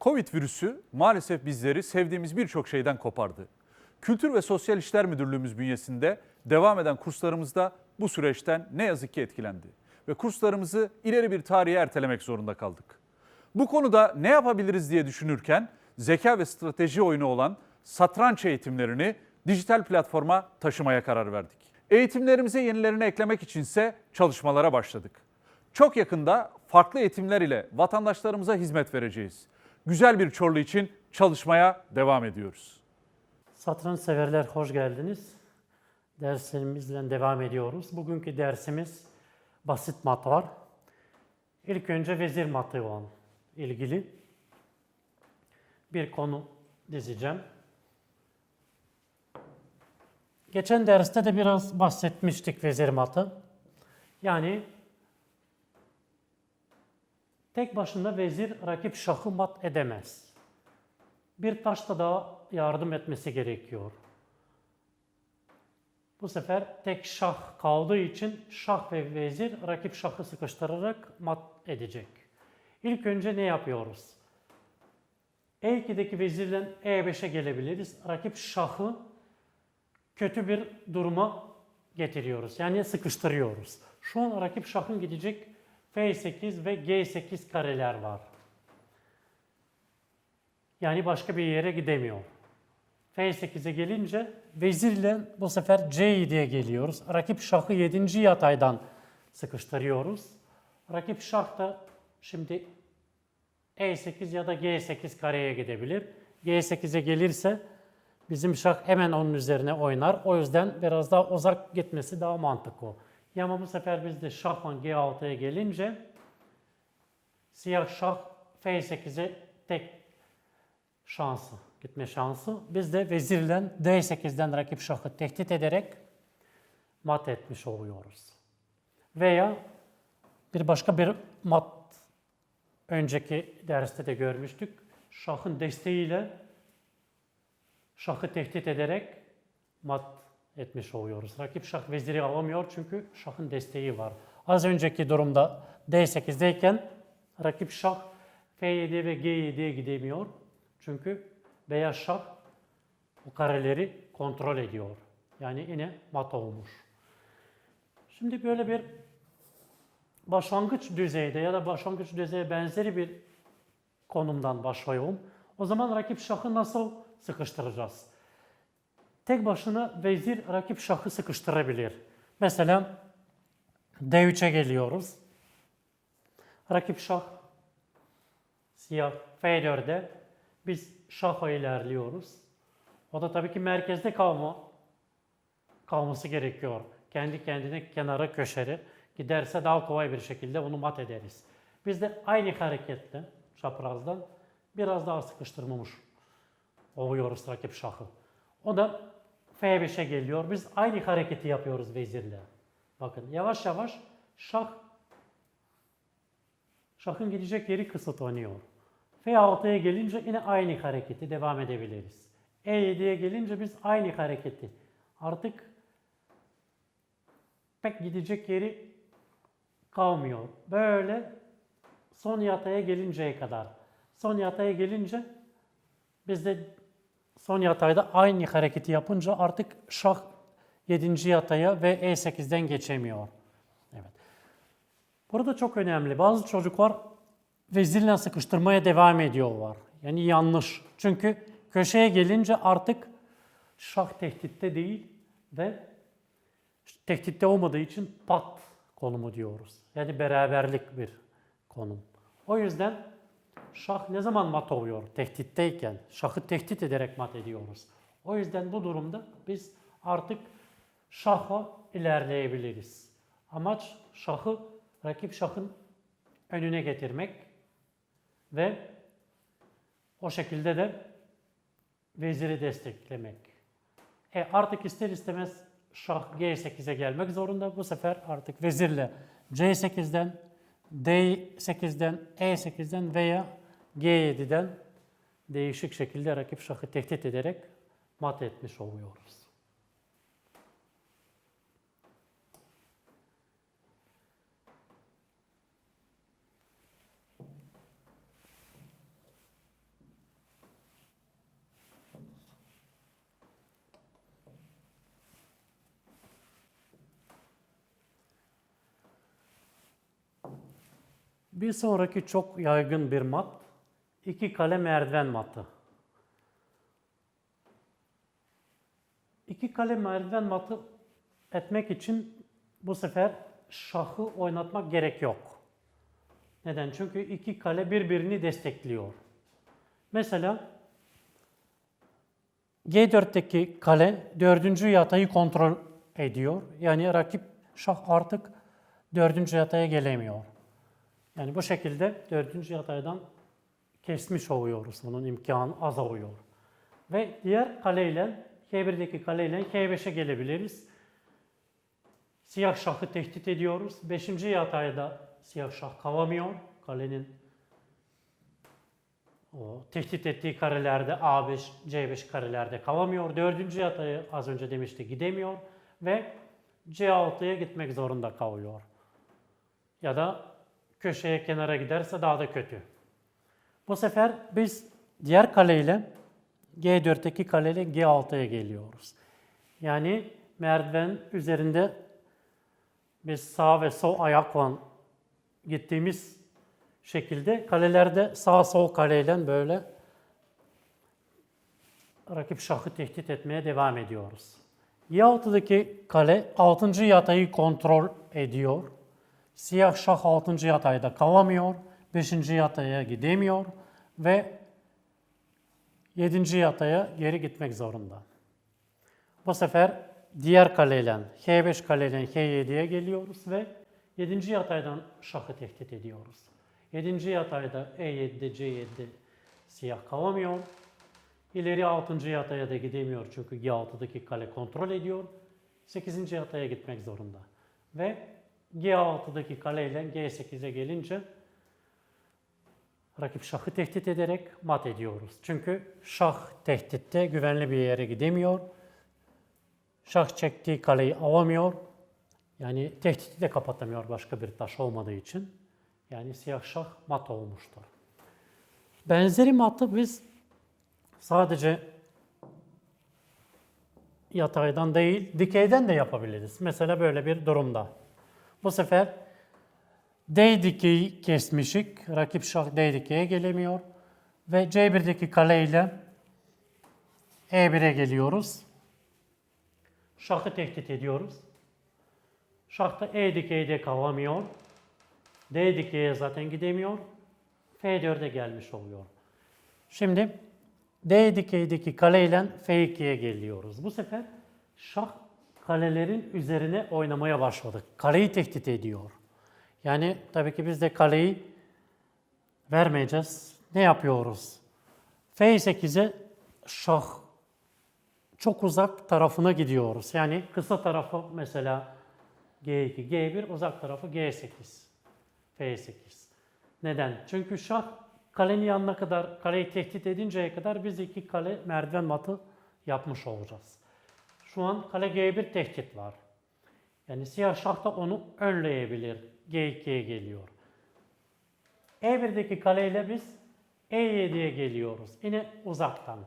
Covid virüsü maalesef bizleri sevdiğimiz birçok şeyden kopardı. Kültür ve Sosyal İşler Müdürlüğümüz bünyesinde devam eden kurslarımızda bu süreçten ne yazık ki etkilendi. Ve kurslarımızı ileri bir tarihe ertelemek zorunda kaldık. Bu konuda ne yapabiliriz diye düşünürken zeka ve strateji oyunu olan satranç eğitimlerini dijital platforma taşımaya karar verdik. Eğitimlerimize yenilerini eklemek içinse çalışmalara başladık. Çok yakında farklı eğitimler ile vatandaşlarımıza hizmet vereceğiz. Güzel bir Çorlu için çalışmaya devam ediyoruz. Satranç severler hoş geldiniz. Derslerimizle devam ediyoruz. Bugünkü dersimiz basit mat var. İlk önce vezir matı olan ilgili bir konu dizeceğim. Geçen derste de biraz bahsetmiştik vezir matı. Yani tek başına vezir rakip şahı mat edemez. Bir taşla daha yardım etmesi gerekiyor. Bu sefer tek şah kaldığı için şah ve vezir rakip şahı sıkıştırarak mat edecek. İlk önce ne yapıyoruz? E2'deki vezirle E5'e gelebiliriz. Rakip şahı kötü bir duruma getiriyoruz. Yani sıkıştırıyoruz. Şu an rakip şahın gidecek F8 ve G8 kareler var. Yani başka bir yere gidemiyor. F8'e gelince vezirle bu sefer C7'ye geliyoruz. Rakip şahı 7. yataydan sıkıştırıyoruz. Rakip şah da şimdi E8 ya da G8 kareye gidebilir. G8'e gelirse bizim şah hemen onun üzerine oynar. O yüzden biraz daha uzak gitmesi daha mantıklı. Ya ama bu sefer biz de şahla G6'ya gelince siyah şah F8'e tek şansı, gitme şansı. Biz de vezirle D8'den rakip şahı tehdit ederek mat etmiş oluyoruz. Veya bir başka bir mat önceki derste de görmüştük. Şahın desteğiyle şahı tehdit ederek mat etmiş oluyoruz. Rakip şah veziri alamıyor çünkü şahın desteği var. Az önceki durumda D8'deyken rakip şah F7 ve G7'ye gidemiyor. Çünkü beyaz şah o kareleri kontrol ediyor. Yani yine mat olmuş. Şimdi böyle bir başlangıç düzeyde ya da başlangıç düzeye benzeri bir konumdan başlayalım. O zaman rakip şahı nasıl sıkıştıracağız? Tek başına vezir rakip şahı sıkıştırabilir. Mesela D3'e geliyoruz. Rakip şah siyah F4'e biz şaha ilerliyoruz. O da tabii ki merkezde kalma kalması gerekiyor. Kendi kendine kenara köşeri giderse daha kolay bir şekilde onu mat ederiz. Biz de aynı hareketle çaprazdan biraz daha sıkıştırmamış oluyoruz rakip şahı. O da F5'e geliyor. Biz aynı hareketi yapıyoruz vezirle. Bakın yavaş yavaş şah şahın gidecek yeri kısıtlanıyor. F6'ya gelince yine aynı hareketi devam edebiliriz. E7'ye gelince biz aynı hareketi artık pek gidecek yeri kalmıyor. Böyle son yataya gelinceye kadar. Son yataya gelince biz de son yatayda aynı hareketi yapınca artık şah 7. yataya ve E8'den geçemiyor. Evet. Burada çok önemli. Bazı çocuklar vezirle sıkıştırmaya devam ediyorlar. Yani yanlış. Çünkü köşeye gelince artık şah tehditte değil ve tehditte olmadığı için pat konumu diyoruz. Yani beraberlik bir konum. O yüzden şah ne zaman mat oluyor? Tehditteyken. Şahı tehdit ederek mat ediyoruz. O yüzden bu durumda biz artık şahla ilerleyebiliriz. Amaç şahı rakip şahın önüne getirmek ve o şekilde de veziri desteklemek. E artık ister istemez şah G8'e gelmek zorunda. Bu sefer artık vezirle C8'den, D8'den, E8'den veya G7'den değişik şekilde rakip şahı tehdit ederek mat etmiş oluyoruz. Bir sonraki çok yaygın bir mat, iki kale merdiven matı. İki kale merdiven matı etmek için bu sefer şahı oynatmak gerek yok. Neden? Çünkü iki kale birbirini destekliyor. Mesela G4'teki kale dördüncü yatayı kontrol ediyor. Yani rakip şah artık dördüncü yataya gelemiyor. Yani bu şekilde dördüncü yataydan kesmiş oluyoruz. Bunun imkanı azalıyor. Ve diğer kaleyle, K1'deki kaleyle K5'e gelebiliriz. Siyah şahı tehdit ediyoruz. Beşinci yatayda siyah şah kalamıyor. Kalenin o tehdit ettiği karelerde A5, C5 karelerde kalamıyor. Dördüncü yatayı az önce demişti gidemiyor ve C6'ya gitmek zorunda kalıyor. Ya da köşeye kenara giderse daha da kötü. Bu sefer biz diğer kaleyle G4'teki kaleyle G6'ya geliyoruz. Yani merdiven üzerinde biz sağ ve sol ayakla gittiğimiz şekilde kalelerde sağ sol kaleyle böyle rakip şahı tehdit etmeye devam ediyoruz. Y6'daki kale 6. yatayı kontrol ediyor. Siyah şah 6. yatayda kalamıyor. 5. yataya gidemiyor ve 7. yataya geri gitmek zorunda. Bu sefer diğer kaleyle H5 kaleyle H7'ye geliyoruz ve 7. yataydan şahı tehdit ediyoruz. 7. yatayda E7'de C7'de siyah kalamıyor. İleri 6. yataya da gidemiyor çünkü G6'daki kale kontrol ediyor. 8. yataya gitmek zorunda. Ve G6'daki kaleyle G8'e gelince rakip şahı tehdit ederek mat ediyoruz. Çünkü şah tehditte güvenli bir yere gidemiyor. Şah çektiği kaleyi alamıyor. Yani tehdidi de kapatamıyor başka bir taş olmadığı için. Yani siyah şah mat olmuştur. Benzeri matı biz sadece yataydan değil, dikeyden de yapabiliriz. Mesela böyle bir durumda. Bu sefer D dikeyi kesmişik. Rakip şah D dikeye gelemiyor. Ve C1'deki kale ile E1'e geliyoruz. Şahı tehdit ediyoruz. Şah da E dikeyde kalamıyor. D dikeye zaten gidemiyor. F4'e gelmiş oluyor. Şimdi D dikeydeki kale ile F2'ye geliyoruz. Bu sefer şah kalelerin üzerine oynamaya başladık. Kaleyi tehdit ediyor. Yani tabii ki biz de kaleyi vermeyeceğiz. Ne yapıyoruz? F8'e şah çok uzak tarafına gidiyoruz. Yani kısa tarafı mesela G2, G1, uzak tarafı G8, F8. Neden? Çünkü şah kalenin yanına kadar, kaleyi tehdit edinceye kadar biz iki kale merdiven matı yapmış olacağız. Şu an kale G1 tehdit var. Yani siyah şah da onu önleyebilir. G2'ye geliyor. E1'deki kaleyle biz E7'ye geliyoruz. Yine uzaktan.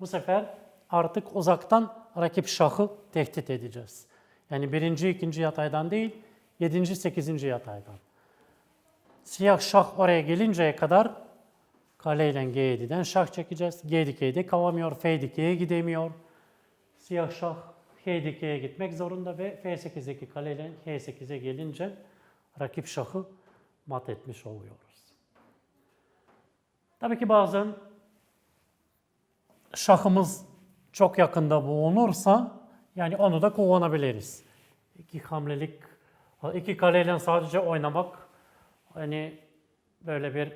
Bu sefer artık uzaktan rakip şahı tehdit edeceğiz. Yani birinci, ikinci yataydan değil, yedinci, sekizinci yataydan. Siyah şah oraya gelinceye kadar kaleyle G7'den şah çekeceğiz. G dikeyde kalamıyor, F dikeye gidemiyor. Siyah şah H dikeye gitmek zorunda ve F8'deki kaleyle H8'e gelince rakip şahı mat etmiş oluyoruz. Tabii ki bazen şahımız çok yakında bulunursa yani onu da kullanabiliriz. İki hamlelik, iki kaleyle sadece oynamak hani böyle bir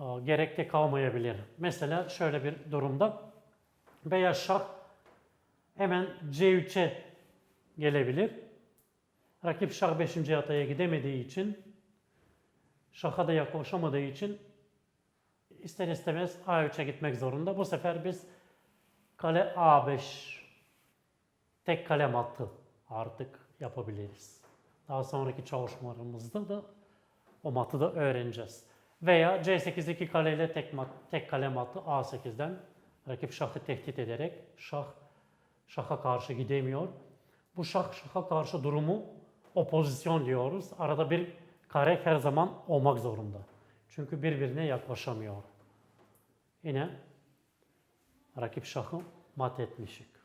a, gerekli kalmayabilir. Mesela şöyle bir durumda beyaz şah hemen C3'e gelebilir. Rakip şah 5. yataya gidemediği için şaha da yaklaşamadığı için ister istemez A3'e gitmek zorunda. Bu sefer biz kale A5 tek kale matı artık yapabiliriz. Daha sonraki çalışmalarımızda da o matı da öğreneceğiz. Veya C8'deki kaleyle tek, mat, tek kale matı A8'den rakip şahı tehdit ederek şah şaha karşı gidemiyor. Bu şah şaha karşı durumu opozisyon diyoruz. Arada bir kare her zaman olmak zorunda. Çünkü birbirine yaklaşamıyor. Yine rakip şahı mat etmişik.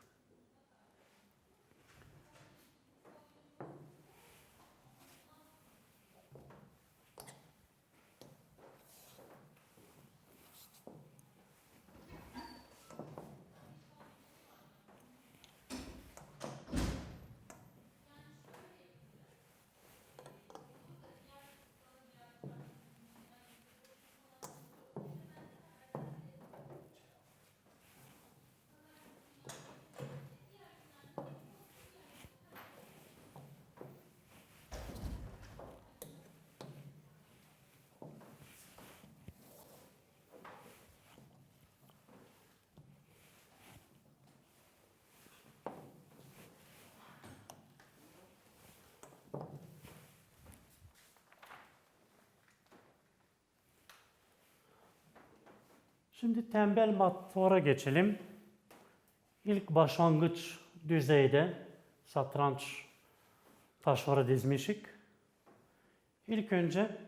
Şimdi tembel matvara geçelim. İlk başlangıç düzeyde satranç taşları dizmişik. İlk önce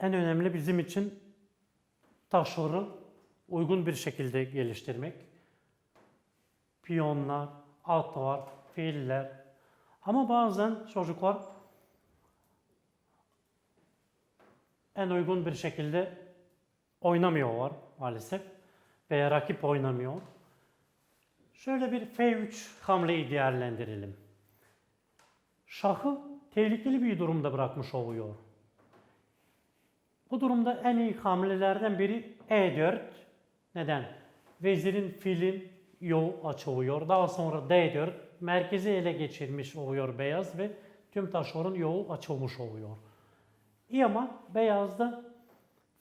en önemli bizim için taşları uygun bir şekilde geliştirmek. Piyonlar, atlar, filler. Ama bazen çocuklar en uygun bir şekilde oynamıyorlar maalesef veya rakip oynamıyor. Şöyle bir F3 hamleyi değerlendirelim. Şahı tehlikeli bir durumda bırakmış oluyor. Bu durumda en iyi hamlelerden biri E4. Neden? Vezirin filin yol açılıyor. Daha sonra D4 merkezi ele geçirmiş oluyor beyaz ve tüm taşların yolu açılmış oluyor. İyi ama beyazda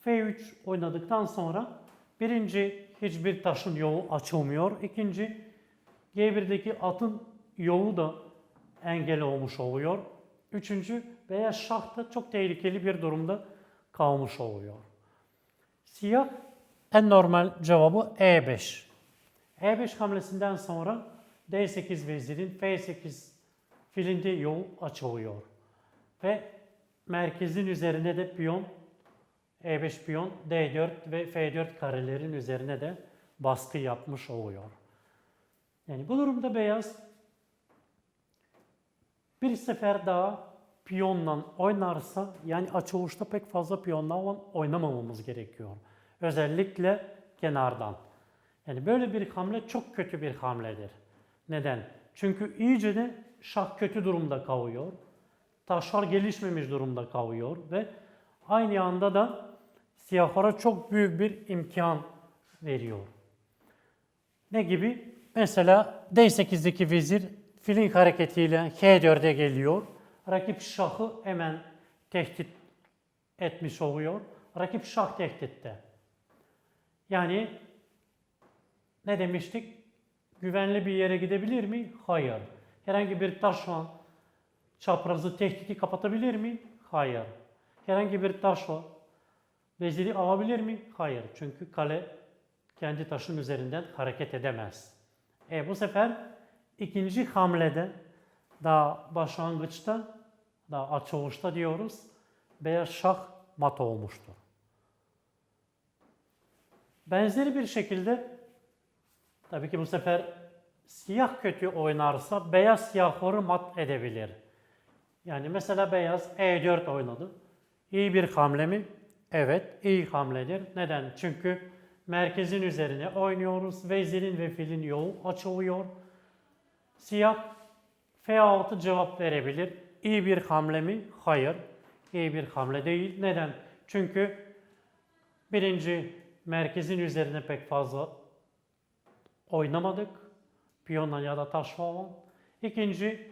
F3 oynadıktan sonra birinci hiçbir taşın yolu açılmıyor. İkinci G1'deki atın yolu da engel olmuş oluyor. Üçüncü beyaz şah da çok tehlikeli bir durumda kalmış oluyor. Siyah en normal cevabı E5. E5 hamlesinden sonra D8 vezirin F8 filinde yol açılıyor. Ve merkezin üzerine de piyon E5 piyon D4 ve F4 karelerin üzerine de baskı yapmış oluyor. Yani bu durumda beyaz bir sefer daha piyonla oynarsa yani açılışta pek fazla piyonla oynamamamız gerekiyor. Özellikle kenardan. Yani böyle bir hamle çok kötü bir hamledir. Neden? Çünkü iyice de şah kötü durumda kalıyor. Taşlar gelişmemiş durumda kalıyor ve aynı anda da siyahlara çok büyük bir imkan veriyor. Ne gibi? Mesela D8'deki vezir filin hareketiyle H4'e geliyor. Rakip şahı hemen tehdit etmiş oluyor. Rakip şah tehditte. Yani ne demiştik? Güvenli bir yere gidebilir mi? Hayır. Herhangi bir taşla çaprazı tehdidi kapatabilir mi? Hayır. Herhangi bir taşla veziri alabilir mi? Hayır. Çünkü kale kendi taşın üzerinden hareket edemez. E bu sefer ikinci hamlede daha başlangıçta daha açılışta diyoruz beyaz şah mat olmuştur. Benzeri bir şekilde tabii ki bu sefer siyah kötü oynarsa beyaz siyahları mat edebilir. Yani mesela beyaz E4 oynadı. İyi bir hamle mi? Evet, iyi hamledir. Neden? Çünkü merkezin üzerine oynuyoruz. Vezirin ve filin yolu açılıyor. Siyah F6 cevap verebilir. İyi bir hamle mi? Hayır. İyi bir hamle değil. Neden? Çünkü birinci merkezin üzerine pek fazla oynamadık. Piyonla ya da taş falan. İkinci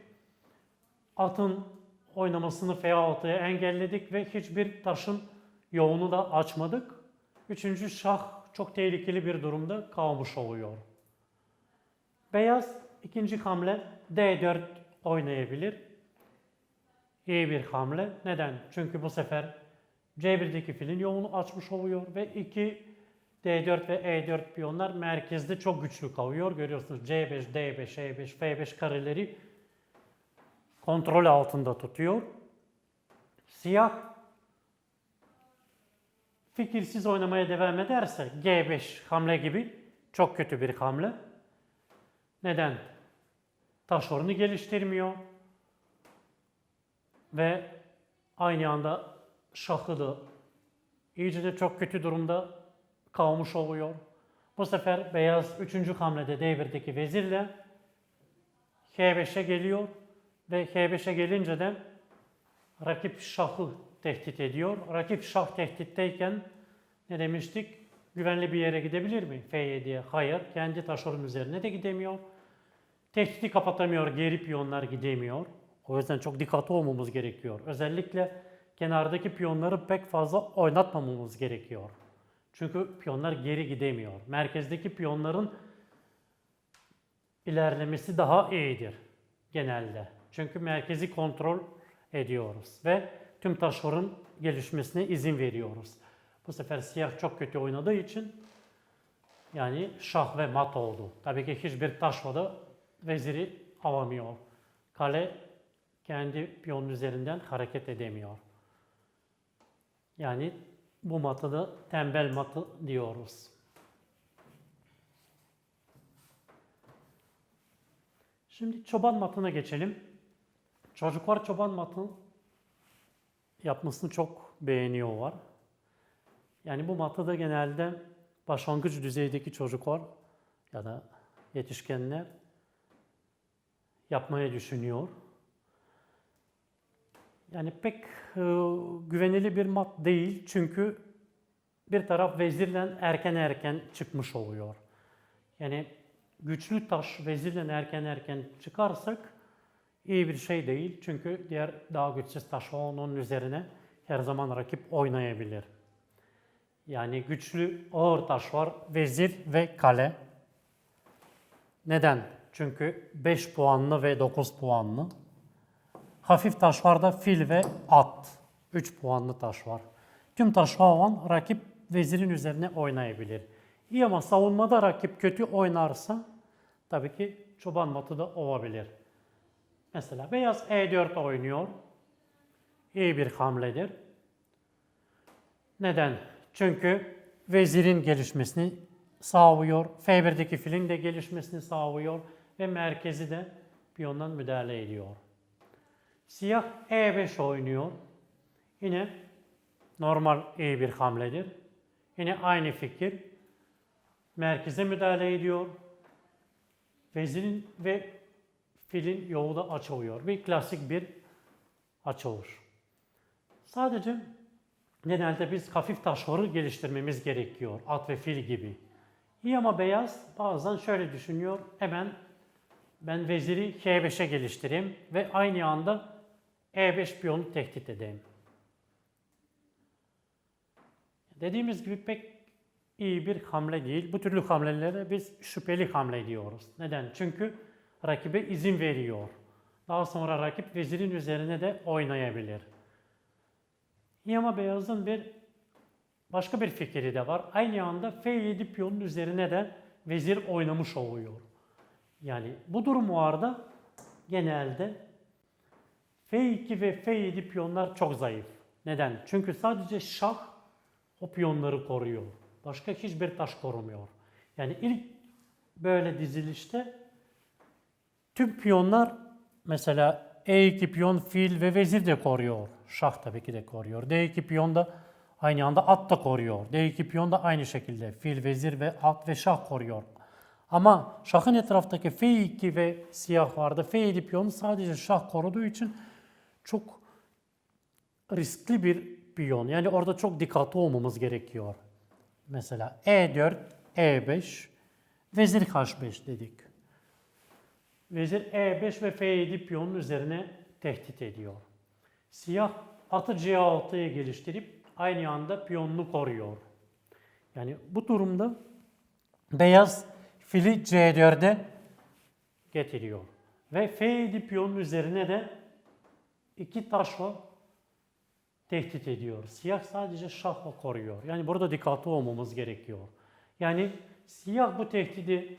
atın oynamasını F6'ya engelledik ve hiçbir taşın yolunu da açmadık. Üçüncü şah çok tehlikeli bir durumda kalmış oluyor. Beyaz ikinci hamle D4 oynayabilir. İyi bir hamle. Neden? Çünkü bu sefer C1'deki filin yolunu açmış oluyor ve iki D4 ve E4 piyonlar merkezde çok güçlü kalıyor. Görüyorsunuz C5, D5, E5, F5 kareleri kontrol altında tutuyor. Siyah fikirsiz oynamaya devam ederse G5 hamle gibi çok kötü bir hamle. Neden? Taş oyunu geliştirmiyor ve aynı anda şahı da iyice de çok kötü durumda kalmış oluyor. Bu sefer beyaz 3. hamlede devirdeki vezirle H5'e geliyor ve H5'e gelince de rakip şahı tehdit ediyor. Rakip şah tehditteyken ne demiştik? Güvenli bir yere gidebilir mi? F7'ye. Hayır. Kendi taşların üzerine de gidemiyor. Tehdidi kapatamıyor. Geri piyonlar gidemiyor. O yüzden çok dikkatli olmamız gerekiyor. Özellikle kenardaki piyonları pek fazla oynatmamamız gerekiyor. Çünkü piyonlar geri gidemiyor. Merkezdeki piyonların ilerlemesi daha iyidir genelde. Çünkü merkezi kontrol ediyoruz ve tüm taşların gelişmesine izin veriyoruz. Bu sefer siyah çok kötü oynadığı için yani şah ve mat oldu. Tabii ki hiçbir taşla da veziri alamıyor. Kale kendi piyonun üzerinden hareket edemiyor. Yani bu matı da tembel matı diyoruz. Şimdi çoban matına geçelim. Çocuklar çoban matı yapmasını çok beğeniyorlar. Yani bu da genelde başlangıç düzeydeki çocuklar ya da yetişkinler yapmayı düşünüyor. Yani pek e, güvenilir bir mat değil çünkü bir taraf vezirle erken erken çıkmış oluyor. Yani güçlü taş vezirle erken erken çıkarsak iyi bir şey değil. Çünkü diğer daha güçsüz taş onun üzerine her zaman rakip oynayabilir. Yani güçlü ağır taş var vezir ve kale. Neden? Çünkü 5 puanlı ve 9 puanlı. Hafif taşlarda fil ve at. 3 puanlı taş var. Tüm taşlar olan rakip vezirin üzerine oynayabilir. İyi ama savunmada rakip kötü oynarsa tabii ki çoban matı da olabilir. Mesela beyaz E4 oynuyor. İyi bir hamledir. Neden? Çünkü vezirin gelişmesini sağlıyor. F1'deki filin de gelişmesini sağlıyor ve merkezi de piyondan müdahale ediyor. Siyah E5 oynuyor. Yine normal iyi bir hamledir. Yine aynı fikir. Merkeze müdahale ediyor. Vezirin ve filin yolu da açılıyor. Bir klasik bir açılış. Sadece genelde biz hafif taşları geliştirmemiz gerekiyor. At ve fil gibi. İyi ama beyaz bazen şöyle düşünüyor. Hemen ben veziri H5'e geliştireyim ve aynı anda E5 piyonu tehdit edeyim. Dediğimiz gibi pek iyi bir hamle değil. Bu türlü hamlelere biz şüpheli hamle diyoruz. Neden? Çünkü rakibe izin veriyor. Daha sonra rakip vezirin üzerine de oynayabilir. İyi ama beyazın bir başka bir fikri de var. Aynı anda F7 piyonun üzerine de vezir oynamış oluyor. Yani bu durumlarda genelde F2 ve F7 piyonlar çok zayıf. Neden? Çünkü sadece şah o piyonları koruyor. Başka hiçbir taş korumuyor. Yani ilk böyle dizilişte tüm piyonlar mesela E2 piyon fil ve vezir de koruyor. Şah tabii ki de koruyor. D2 piyon da aynı anda at da koruyor. D2 piyon da aynı şekilde fil, vezir ve at ve şah koruyor. Ama şahın etraftaki F2 ve siyah vardı. F7 piyonu sadece şah koruduğu için çok riskli bir piyon. Yani orada çok dikkatli olmamız gerekiyor. Mesela E4, E5, vezir H5 dedik. Vezir E5 ve F7 piyonun üzerine tehdit ediyor. Siyah atı C6'ya geliştirip aynı anda piyonunu koruyor. Yani bu durumda beyaz fili C4'e getiriyor. Ve F7 piyonun üzerine de iki taşla tehdit ediyor. Siyah sadece şahla koruyor. Yani burada dikkatli olmamız gerekiyor. Yani siyah bu tehdidi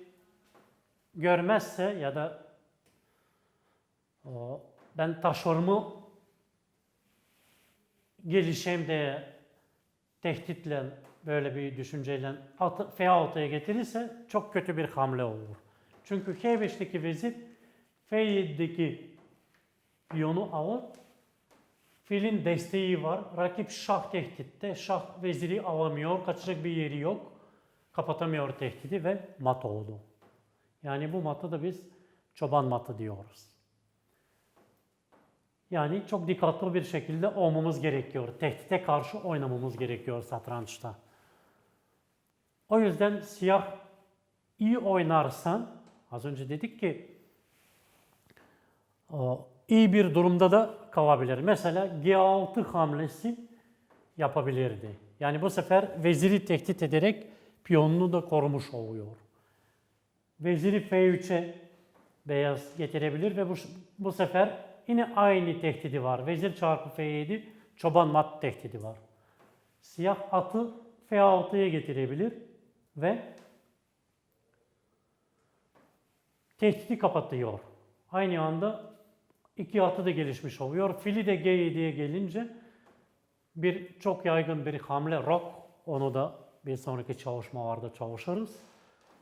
görmezse ya da ben taşlarımı gelişeyim diye tehditle böyle bir düşünceyle at, F6'ya getirirse çok kötü bir hamle olur. Çünkü H5'teki vezir F7'deki piyonu alır. Filin desteği var. Rakip şah tehditte. Şah veziri alamıyor. Kaçacak bir yeri yok. Kapatamıyor tehdidi ve mat oldu. Yani bu matı da biz çoban matı diyoruz. Yani çok dikkatli bir şekilde olmamız gerekiyor. Tehdite karşı oynamamız gerekiyor satrançta. O yüzden siyah iyi oynarsan, az önce dedik ki o, iyi bir durumda da kalabilir. Mesela G6 hamlesi yapabilirdi. Yani bu sefer veziri tehdit ederek piyonunu da korumuş oluyor. Veziri F3'e beyaz getirebilir ve bu, bu sefer yine aynı tehdidi var. Vezir çarpı F7 çoban mat tehdidi var. Siyah atı F6'ya getirebilir ve tehdidi kapatıyor. Aynı anda iki atı da gelişmiş oluyor. Fili de G7'ye gelince bir çok yaygın bir hamle rock. Onu da bir sonraki çalışmalarda çalışırız.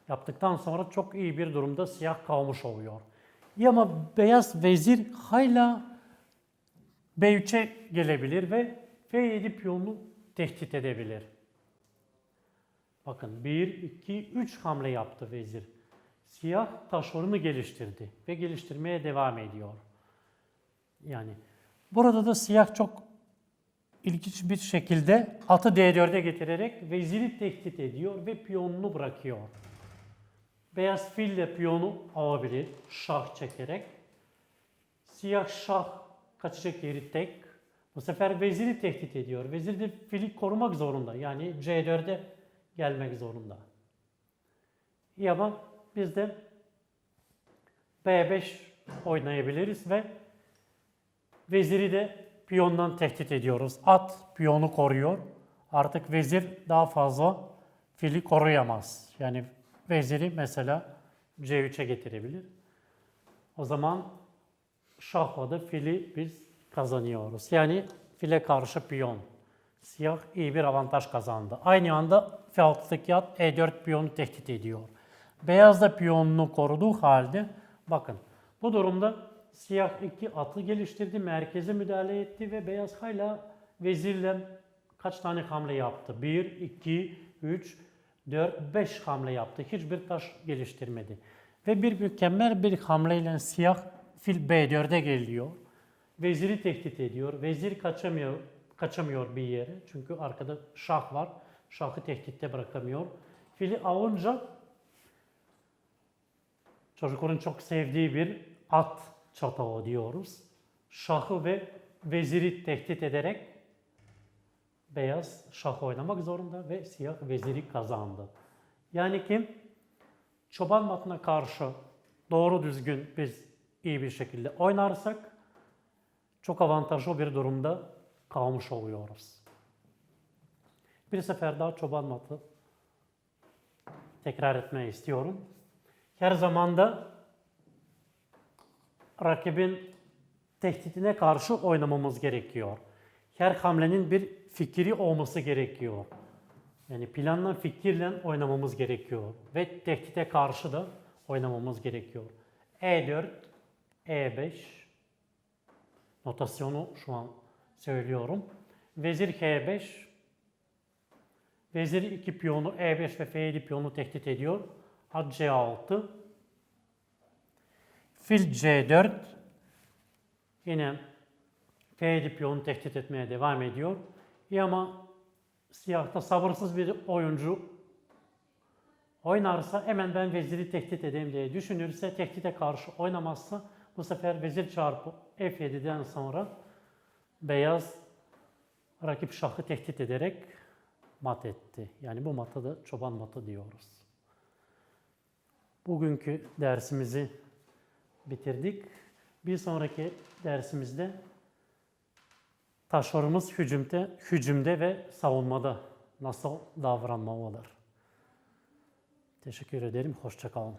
Yaptıktan sonra çok iyi bir durumda siyah kalmış oluyor. Ya ama beyaz vezir hala B3'e gelebilir ve F7 piyonunu tehdit edebilir. Bakın 1, 2, 3 hamle yaptı vezir. Siyah taşlarını geliştirdi ve geliştirmeye devam ediyor. Yani burada da siyah çok ilginç bir şekilde atı D4'e getirerek veziri tehdit ediyor ve piyonunu bırakıyor. Beyaz fille piyonu alabilir şah çekerek. Siyah şah kaçacak yeri tek. Bu sefer veziri tehdit ediyor. Vezir de fili korumak zorunda. Yani C4'e gelmek zorunda. İyi ama biz de B5 oynayabiliriz ve veziri de piyondan tehdit ediyoruz. At piyonu koruyor. Artık vezir daha fazla fili koruyamaz. Yani veziri mesela C3'e getirebilir. O zaman şahla da fili biz kazanıyoruz. Yani file karşı piyon. Siyah iyi bir avantaj kazandı. Aynı anda F6'daki at E4 piyonu tehdit ediyor. Beyaz da piyonunu koruduğu halde bakın bu durumda siyah iki atı geliştirdi, merkeze müdahale etti ve beyaz hala vezirle kaç tane hamle yaptı? 1, 2, 3, 4, 5 hamle yaptı. Hiçbir taş geliştirmedi. Ve bir mükemmel bir hamleyle siyah fil B4'e geliyor. Veziri tehdit ediyor. Vezir kaçamıyor, kaçamıyor bir yere. Çünkü arkada şah var. Şahı tehditte bırakamıyor. Fili alınca çocukların çok sevdiği bir at çatağı diyoruz. Şahı ve veziri tehdit ederek beyaz şah oynamak zorunda ve siyah veziri kazandı. Yani kim çoban matına karşı doğru düzgün biz iyi bir şekilde oynarsak çok avantajlı bir durumda kalmış oluyoruz. Bir sefer daha çoban matı tekrar etmeyi istiyorum. Her zaman da rakibin tehditine karşı oynamamız gerekiyor. Her hamlenin bir fikri olması gerekiyor. Yani planla fikirle oynamamız gerekiyor. Ve tehdite karşı da oynamamız gerekiyor. E4, E5 notasyonu şu an söylüyorum. Vezir H5 Vezir 2 piyonu E5 ve F7 piyonu tehdit ediyor. At C6 Fil C4 yine F7 piyonu tehdit etmeye devam ediyor. İyi ama siyahta sabırsız bir oyuncu oynarsa hemen ben veziri tehdit edeyim diye düşünürse tehdite karşı oynamazsa bu sefer vezir çarpı F7'den sonra beyaz rakip şahı tehdit ederek mat etti. Yani bu mata da çoban matı diyoruz. Bugünkü dersimizi bitirdik. Bir sonraki dersimizde taşlarımız hücumda, hücumda ve savunmada nasıl davranmalıdır? Teşekkür ederim. Hoşça kalın.